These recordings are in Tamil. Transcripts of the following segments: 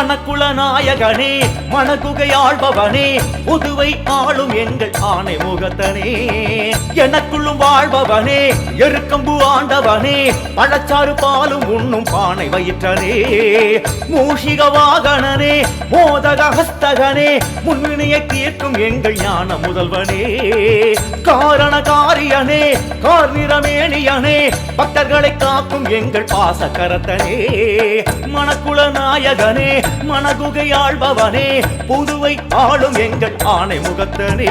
மணக்குள நாயகனே மணக்குகை ஆழ்பவனே புதுவை ஆளும் எங்கள் ஆணை முகத்தனே. எனக்குள்ளும் வாழ்பவனே எருக்கம்பு ஆண்டவனே பழச்சாறு பாலும் உண்ணும் பானை வயிற்றனே. மூஷிக வாகனனே மோதக ஹஸ்தகனே முன்வினையை தீர்க்கும் எங்கள் ஞான முதல்வனே. காரண காரியனே கார்நிறமேனியனே பக்தர்களை காக்கும் எங்கள் பாசக்கரத்தனே மணக்குள நாயகனே மணகுகை ஆழ்பவனே புதுவை ஆளும் எங்கள் ஆணை முகத்தனே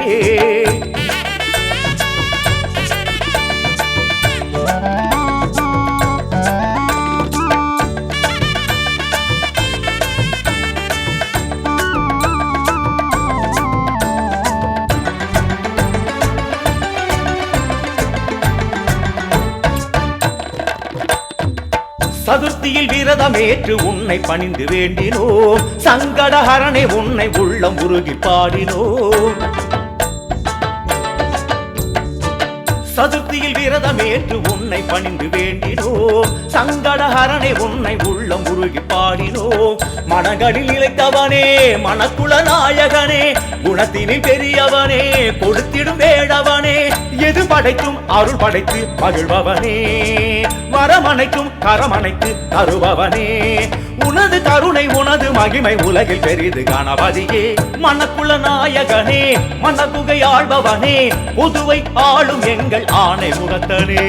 சதுர்த்தியில் விரதமேற்று உன்னை பணிந்து வேண்டினோம். சங்கடஹரனை உன்னை உள்ளம் உருகி பாடினோம். சதுர்த்தியில் விரதமேற்று உன்னை பணிந்து வேண்டினோம். சங்கடஹரனை உன்னை உள்ளம் உருகி பாடினோம். மனங்களில் இழைத்தவனே மணக்குள நாயகனே குணத்தினில் பெரியவனே கொடுத்திடும் வேடவனே எது படைக்கும் அருள் படைத்து மகிழ்பவனே வரமணைக்கும் கரமனைத்து தருபவனே. உனது கருணை உனது மகிமை உலகில் பெரிது கணபதியே மணக்குள நாயகனே மனக்குகை ஆழ்பவனே புதுவை ஆளும் எங்கள் ஆணை முகத்தனே.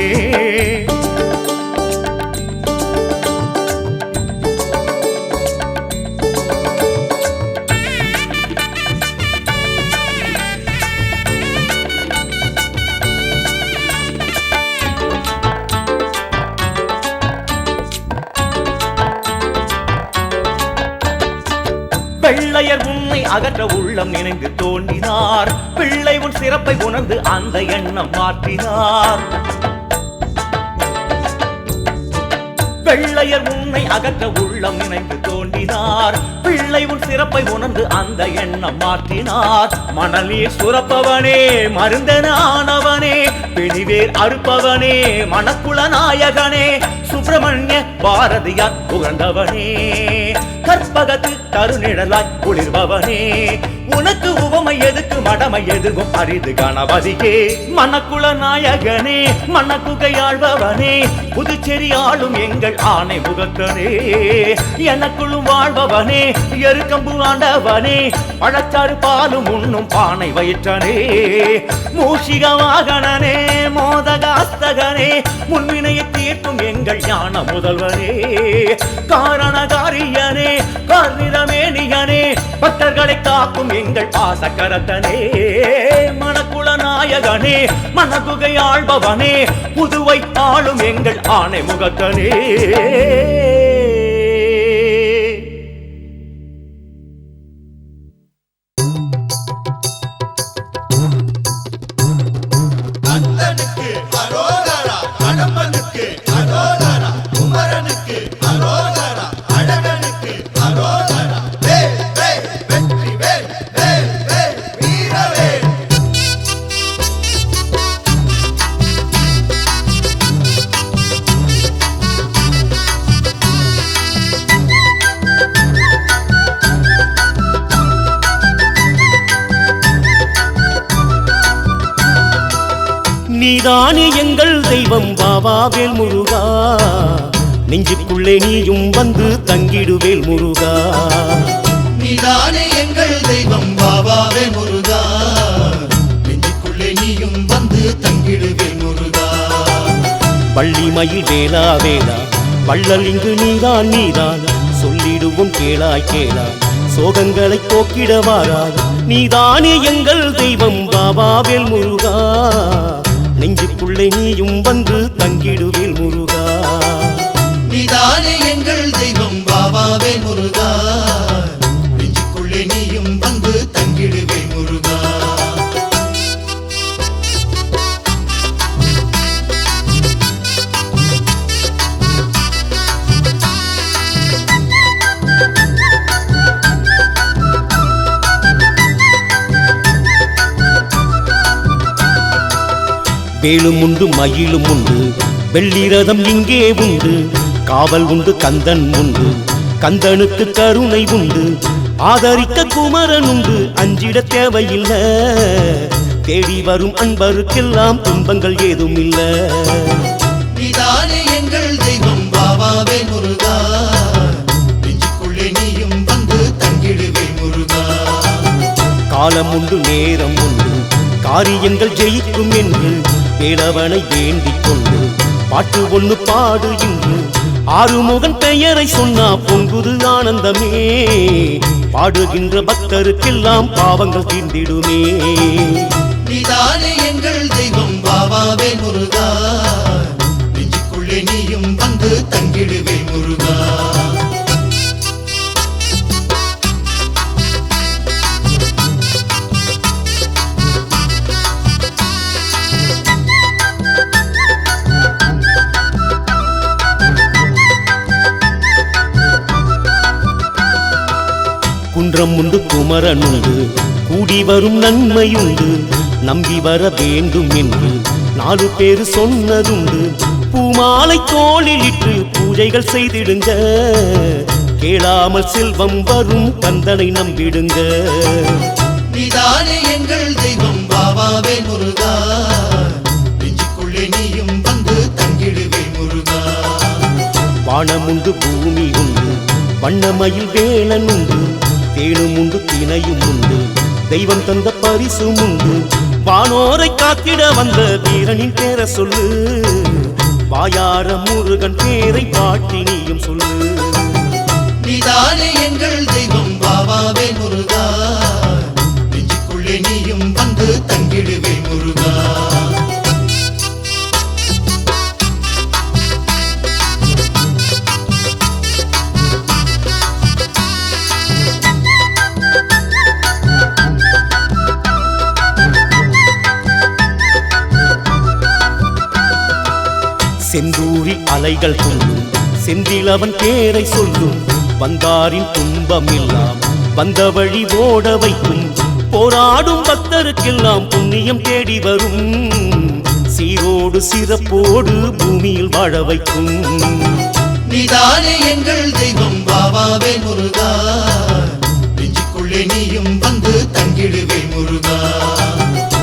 அகற்ற உள்ளம் நினைந்து தோன்றினார். பிள்ளை உன் சிறப்பை உணர்ந்து அந்த எண்ணம் மாற்றினார். வெள்ளையர் உன்னை அகற்ற உள்ளம் நினைந்து தோன்றினார். பிள்ளை உன் சிறப்பை உணர்ந்து அந்த எண்ணம் மாற்றினார். மணலீர் சுரப்பவனே மருந்தனானவனே பிணிவேர் அறுப்பவனே மணக்குள நாயகனே சுப்பிரமணிய பாரதியார் புகழ்ந்தவனே. கற்பகத்து கருநிழலாய் குளிர்பவனே. உனக்கு உவமை எதுக்கு? மடமை எதுவும் அரிது கணபதியே. மணக்குள நாயகனே மணக்குகை ஆழ்பவனே. புதுச்சேரி ஆளும் எங்கள் ஆணை முகத்தனே. எனக்குள்ளும் வாழ்பவனே எருக்கம்பு ஆண்டவனே. பழச்சாறு பாலும் உண்ணும் பானை வயிற்றனே. மூஷிக வாகனனே மோதகாஸ்தகனே. முன்வினையை தீர்க்கும் எங்கள் ஞான முதல்வரே காரணகாரியனே கார்நிறமேனியனே பக்தர்களை காக்கும் எங்கள் பாசக்கரத்தனே மணக்குள நாயகனே மணகுகை ஆள்பவனே புதுவை ஆளும் எங்கள் ஆணை முகத்தனே பாபாவேல் முருகா. நெஞ்சுக்குள்ளே நீயும் வந்து தங்கிடுவேல் முருகா. நீதானே எங்கள் தெய்வம் பாபாவே முருகா. நெஞ்சுக்குள்ளே நீயும் வந்து தங்கிடுவே முருகா. பள்ளி மயில் வேளா வேளா வள்ளல் இங்கு நீதான் நீதான். சொல்லிடுவோம் கேளாய் கேளாய் சோகங்களை போக்கிட வாராய் நீதானே எங்கள் தெய்வம் பாபாவேல் முருகா. நெஞ்சுக்குள்ளே நீயும் வந்து தங்கிடுவேல் முருகா. நீதானே எங்கள் தெய்வம் பாபாவே முருகா. வேலும் உண்டு மயிலும் உண்டு. வெள்ளி ரதம் இங்கே உண்டு. காவல் உண்டு கந்தன் உண்டு. கந்தனுக்கு கருணை உண்டு. ஆதரிக்க குமரன் உண்டு. அஞ்சிட தேவையில்ல. தேடி வரும் அன்பருக்கெல்லாம் துன்பங்கள் ஏதும் இல்ல எங்கள் தெய்வம். பாபாவே முருகா. நெஞ்சுக்குள்ளே நீயும் வந்து தங்கிடுவே முருகா. காலம் உண்டு நேரம் உண்டு. காரியங்கள் ஜெயிக்கும் என்று வேலவனை வேண்டிக் கொண்டு பாட்டு ஒண்ணு பாடு இன்று. ஆறுமுகன் பெயரை சொன்னா பொங்குது ஆனந்தமே. பாடுகின்ற பக்தருக்கெல்லாம் பாவங்கள் தீர்ந்திடுமே. நீதானே எங்கள் தெய்வம் பாபாவே முருகா. நெஞ்சுக்குள்ளே நீயும் வந்து தங்கிடுவே. குன்றம் உண்டு குமரன் உண்டு. கூடி வரும் நன்மையுண்டு. நம்பி வர வேண்டும் என்று நாலு பேர் சொன்னதுண்டு. பூமாலை தோளில் இட்டு பூஜைகள் செய்திடுங்க. கேளாமல் செல்வம் வரும் கந்தனை நம்பிடுங்க. எங்கள் தெய்வம் பாபாவே முருகா. நெஞ்சுக்குள்ளே நீயும் வந்து தங்கிடுவே முருகா. வானம் உண்டு பூமி உண்டு. வண்ணமயில் வேலன் உண்டு. தேனும் உண்டு தினையும் உண்டு. தெய்வம் தந்த பரிசும் உண்டு. வானோரை காத்திட வந்த வீரனின் பேர சொல்லு. வாயார முருகன் பேரை பாட்டி நீயும் சொல்லு. நீதானே எங்கள் தெய்வம் பாபாவே முருகா. நெஞ்சுக்குள்ளே நீயும் வந்து தங்கிடுவே முருகா. அலைகள் துள்ளும் செந்திலவன் பேரை சொல்லும். வந்தாரின் துன்பம் எல்லாம் வந்த வழி ஓட வைக்கும். போராடும் பக்தருக்கெல்லாம் புண்ணியம் தேடி வரும். சீரோடு சிறப்போடு பூமியில் வாழ வைக்கும். நீதானே எங்கள் தெய்வம் பாபாவே முருகா. நெஞ்சுக்குள்ளே நீயும் வந்து தங்கிடுவே முருகா.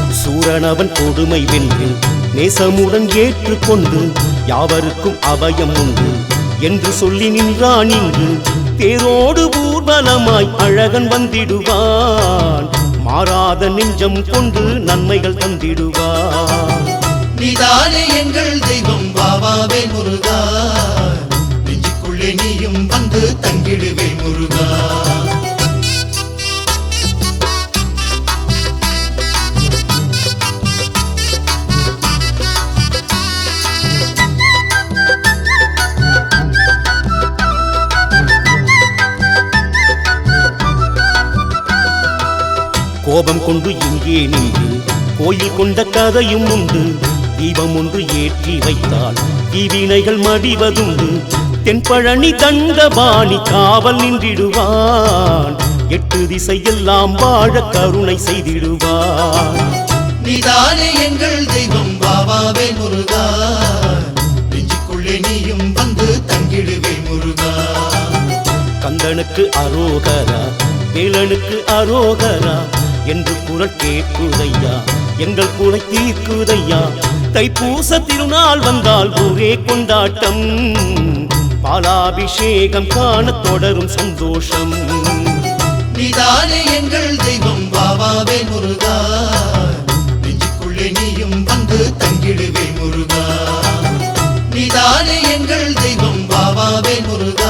சூரனவன் கொடுமை வென்று நேசமுடன் ஏற்றுக்கொண்டு யாவருக்கும் அபயம் உண்டு. என்று சொல்லி நின்றான் இங்கு. தேரோடு ஊர்வலமாய் அழகன் வந்திடுவான். மாறாத நெஞ்சம் கொண்டு நன்மைகள் தந்திடுவான். நீதானே எங்கள் தெய்வம் பாபாவே முருகா. நெஞ்சுக்குள்ளே நீயும் வந்து தங்கிடுவே முருகா. கோபம் கொண்டு இங்கே நின்று கோயில் கொண்ட கதையும் உண்டு. தீபம் ஒன்று ஏற்றி வைத்தால் தீவினைகள் மடிவதுண்டு. தென்பழனி தண்டபாணி காவல் நின்றிடுவான். எட்டு திசையெல்லாம் வாழ கருணை செய்திடுவான். நீதானே எங்கள் தெய்வம் பாபாவே முருகா. நெஞ்சுக்குள்ளே நீயும் வந்து தங்கிடுவே முருகா. கந்தனுக்கு அரோகரா வேலனுக்கு அரோகரா என்று குரல் கேட்குதையா? எங்கள் குறை தீர்க்குதையா? தைப்பூச திருநாள் வந்தால் ஒரே கொண்டாட்டம். பாலாபிஷேகம் காண தொடரும் சந்தோஷம். நீதானே எங்கள் தெய்வம் பாபாவே முருகா. நெஞ்சுக்குள்ளே நீயும் வந்து தங்கிடுவே முருகா. நீதானே எங்கள் தெய்வம் பாபாவே முருகா.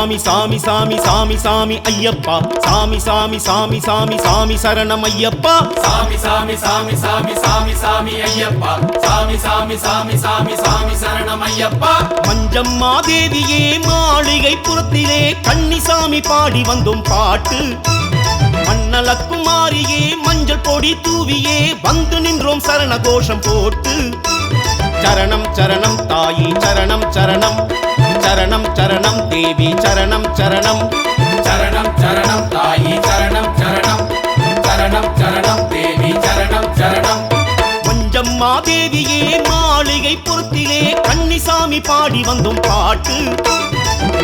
சாமி சாமி சாமி சாமி சாமி ஐயப்பா சாமி சாமி சாமி சாமி சாமி சரணம் ஐயப்பா சாமி சாமி சாமி சாமி சாமி சாமி ஐயப்பா சாமி சாமி சாமி சாமி சாமி சரணம் ஐயப்பா மஞ்சம்மா தேவியே மாளிகை புறத்திலே கன்னிசாமி பாடி வந்தோம் பாட்டு மண்ணலக்குமாரியே மஞ்சள் பொடி தூவியே வந்து நின்றோம் சரண கோஷம் போட்டு சரணம் சரணம் தாயி சரணம் சரணம். சரணம் சரணம் தேவி சரணம் சரணம். சரணம் சரணம் தாயி சரணம் சரணம். சரணம் சரணம் தேவி சரணம் சரணம். மஞ்சம்மா தேவியே மாளிகை புறத்திலே கன்னிசாமி பாடி வந்தும் பாட்டு.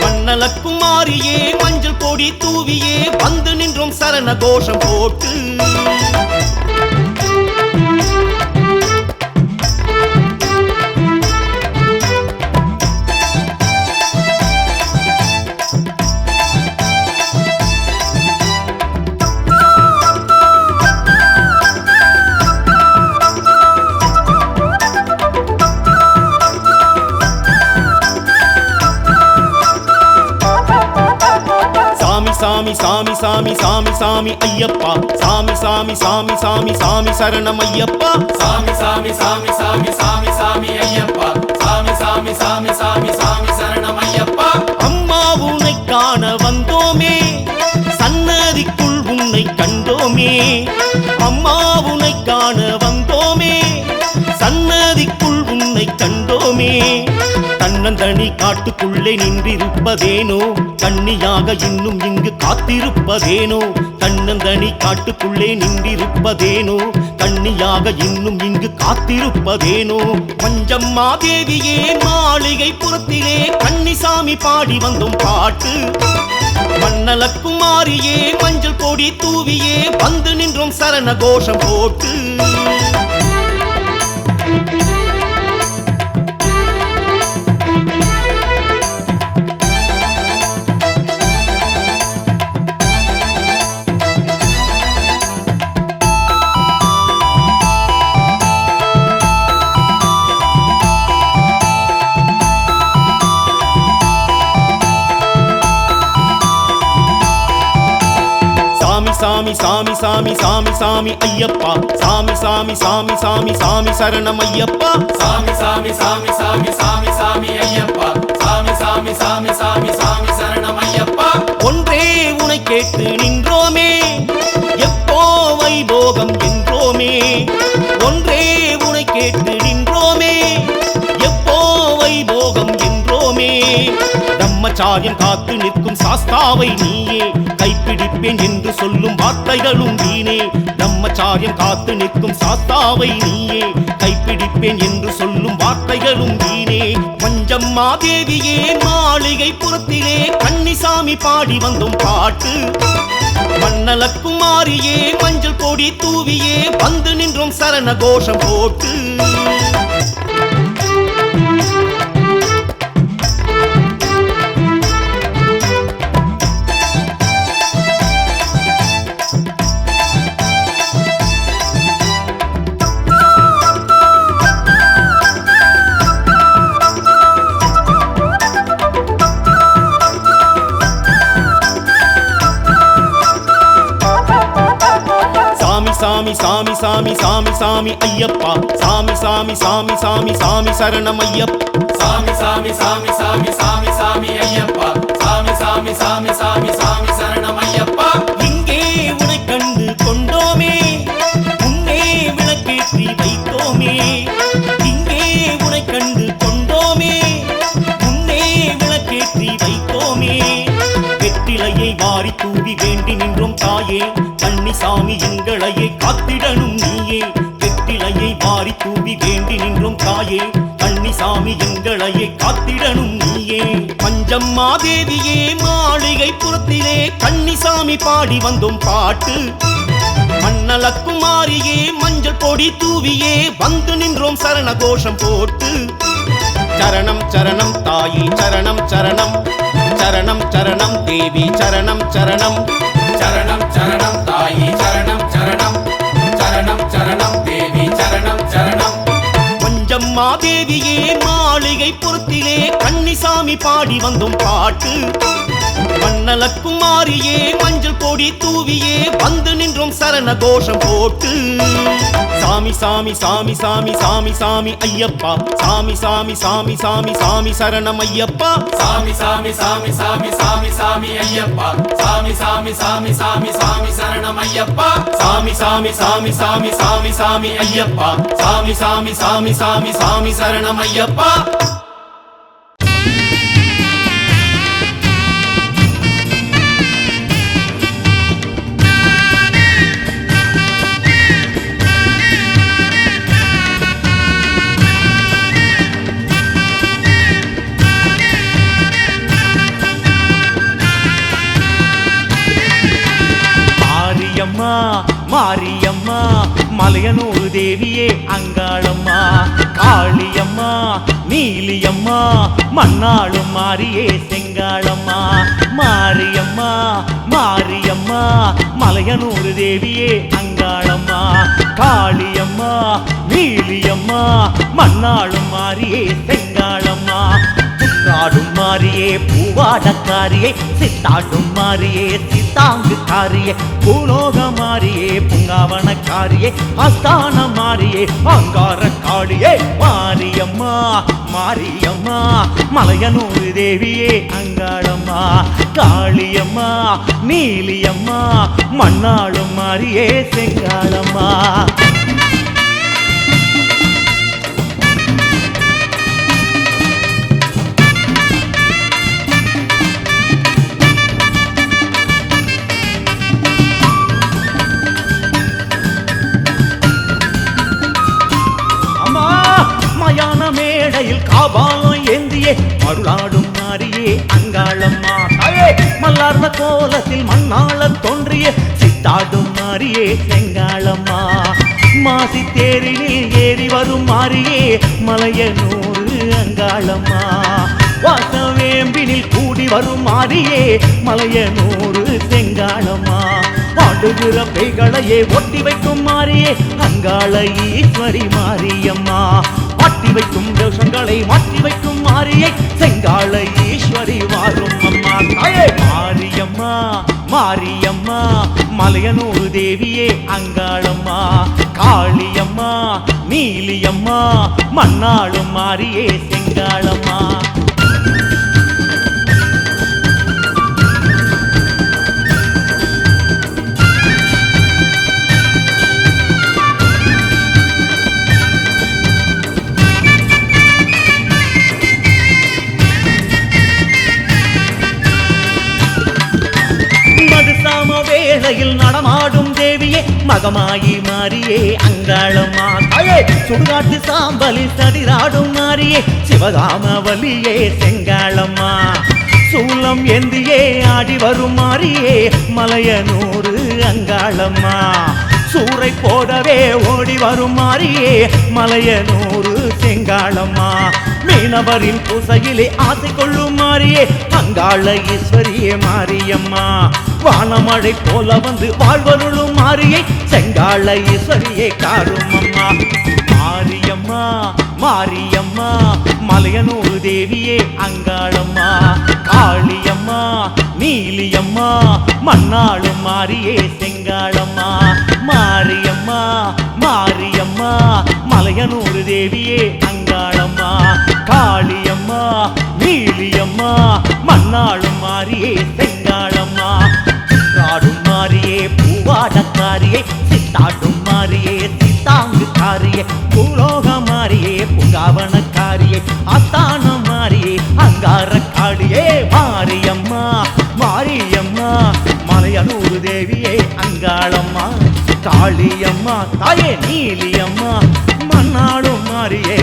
மன்னலக்குமாரியே மஞ்சள் பொடி தூவியே வந்து நின்றும் சரண கோஷம் போட்டு. சாமி சாமி சாமி சாமி ஐயப்பா சாமி சாமி சாமி சாமி சாமி சரணம் ஐயப்பா சாமி சாமி சாமி சாமி சாமி சாமி ஐயப்பா சாமி சாமி சாமி சாமி தன்னந்தனி காட்டுக்குள்ளே நின்றிருப்பதேனோ? கண்ணியாக இன்னும் இங்கு காத்திருப்பதேனோ? கண்ணந்தனி காட்டுக்குள்ளே நின்றிருப்பதேனோ? கண்ணியாக இன்னும் இங்கு காத்திருப்பதேனோ? பஞ்சம்மா தேவியே மாளிகை புறத்திலே கன்னிசாமி பாடி வந்தோம் பாட்டு. மன்னலக்குமாரியே மஞ்சள் பொடி தூவியே வந்து நின்றோம் சரண கோஷம் போட்டு. சாமி சாமி சாமி சாமி சாமி சாமி ஐயப்பா சாமி சாமி சாமி சாமி சாமி சரணம் ஐயப்பா சாமி சாமி சாமி சாமி சாமி சாமி ஐயப்பா சாமி சாமி சாமி சாமி சாமி சரணம் ஐயப்பா ஒன்றே உனை கேட்டு நின்றோமே எப்போ வைபோகம் என்றோமே ஒன்றே உனை கேட்டு பிரம்மச்சாரியம் காத்து நிற்கும் சாஸ்தாவை நீயே. கைப்பிடிப்பேன் என்று சொல்லும் வார்த்தைகளும் வீணே. பிரம்மச்சாரியம் காத்து நிற்கும் சாஸ்தாவை நீயே. கைப்பிடிப்பேன் என்று சொல்லும் வார்த்தைகளும் வீணே. பஞ்சம்மா தேவியே மாளிகை புறத்திலே கன்னிசாமி பாடி வந்தும் பாட்டு. மன்னலக்குமாரியே மஞ்சள் கொடி தூவியே வந்து நின்றும் சரண கோஷம் போட்டு. சாமி சாமி சாமி சாமி சாமி ஐயப்பா சாமி சாமி சாமி சாமி சாமி சரணம் ஐயப்பா சாமி சாமி சாமி சாமி சாமி சாமி ஐயப்பா சாமி சாமி சாமி சாமி சாமி சரணம் ஐயப்பா இங்கே உனை கண்டு கொண்டோமே உன்னே விளக்கேற்றி வைத்தோமே இங்கே உனை கண்டு கொண்டோமே உன்னே விளக்கேற்றி வைத்தோமே வெற்றிலையை வாரி தூவி வேண்டி நின்றோம் தாயே கன்னிசாமி எங்களையே காத்திடணும் நீயே. வெற்றிலையை வாரி தூவி வேண்டி நின்றோம் தாயே. கன்னிசாமி எங்களையே காத்திடணும் நீயே. பஞ்சம்மா தேவியே மாளிகை புறத்திலே கன்னிசாமி பாடி வந்தோம் பாட்டு. மன்னலக்குமாரியே மஞ்சள் பொடி தூவியே வந்து நின்றோம் சரண கோஷம் போட்டு. சரணம் சரணம் தாயி சரணம் சரணம். சரணம் சரணம் தேவி சரணம் சரணம். சரணம் சரணம் தாயி சரணம் சரணம். சரணம் சரணம் தேவி சரணம் சரணம். பஞ்சம்மா தேவியே மாளிகை பொருத்திலே கன்னிசாமி பாடி வந்தும் பாட்டு. மன்னலக்குமாரியே மஞ்சள் பொடி தூவியே வந்து நின்றோம் சரண கோஷம் போட்டு சாமி சாமி சாமி சாமி சாமி சாமி ஐயப்பா சாமி சாமி சாமி சாமி சாமி சரணம் ஐயப்பா சாமி சாமி சாமி சாமி சாமி சாமி ஐயப்பா சாமி சாமி சாமி சாமி சாமி சரணம் ஐயப்பா சாமி சாமி சாமி சாமி சாமி சாமி ஐயப்பா சாமி சாமி சாமி சாமி சாமி சரணம் ஐயப்பா மாரியம்மா மாரியம்மா மலையனூர் தேவியே அங்காளம்மா காளியம்மா நீலியம்மா மண்ணாளும் மாரியே செங்காளம்மா மாரியம்மா மாரியம்மா மலையனூர் தேவியே அங்காளம்மா காளியம்மா நீலியம்மா மண்ணாளும் மாரியே செங்காளம்மா. சித்தாடும் மாறியே பூவாடக்காரியே சித்தாடும் மாறியே சித்தாங்கு காரியே பூலோக மாறியே பூங்காவனக்காரியே அஸ்தான மாறியே அங்கார காளியே மாரியம்மா மாரியம்மா மலையனூறு தேவியே அங்காளம்மா காளியம்மா நீலியம்மா மண்ணாளும் மாறியே செங்காளம்மா. மேடையில் ஏந்தியே மருளாடும் மாறியே அங்காளம்மா. தாயே மல்லார்ந்த கோலத்தில் மண்ணாள தோன்றிய சித்தாடும் மாறியே செங்காளம்மா. மாசி தேரினில் ஏறி வரும் மாறியே மலைய நூறு அங்காளம்மா. வாசவேம்பினில் கூடி வரும் மாறியே மலைய நூறு செங்காளம்மா. ஆடுகிற பெய்களையே ஒட்டி வைக்கும் மாறியே அங்காள ஈஸ்வரி மாரியம்மா. மாற்றி வைக்கும் தோஷங்களை மாற்றி வைக்கும் மாரியை செங்கால ஈஸ்வரி வாரும் அம்மா தாயே. மாரியம்மா மாரியம்மா மலையனூர் தேவியே அங்காளம்மா. காளியம்மா நீலியம்மா மண்ணாளும் மாரியே செங்காளம்மா. வேளையில் நடமாடும் தேவியே மகமாயி மாறியே அங்காளம்மா சுடுகாட்டு சாம்பலி சடிராடும் மாறியே சிவகாமவலியே செங்காளம்மா. சூலம் ஏந்தியே ஆடி வரும் மாறியே மலையனூறு அங்காளம்மா. சூறை போடவே ஓடி வரும் மாறியே மலையனூறு செங்காளம்மா. மீனவரின் பூசையிலே ஆசை கொள்ளும் மாறியே அங்காள ஈஸ்வரியே மாரியம்மா. வானமழை போல வந்து வாழ்வருளும் மாரியை செங்காள ஈஸ்வரியே காரும் அம்மா மாரியம்மா மாரியம்மா மலையனூர் தேவியே அங்காளம்மா. காளியம்மா நீலியம்மா மண்ணாளும் மாரியே செங்காளம்மா. மாரியம்மா மாரியம்மா மலையனூர் தேவியே காளியம்மா நீலியம்மா மண்ணாளும் மாறியே செங்காளம்மா. சித்தாடும் மாறியே பூவாடக்காரியே சித்தாடும் மாறியே சித்தாங்கு காரியே பூலோக மாறியே புங்காவனக்காரியே அஸ்தான மாறியே அங்கார காளியே மாரியம்மா மாரியம்மா. மலையனூர் தேவியே அங்காளம்மா. காளியம்மா தாயே நீலியம்மா. மண்ணாடும் மாறியே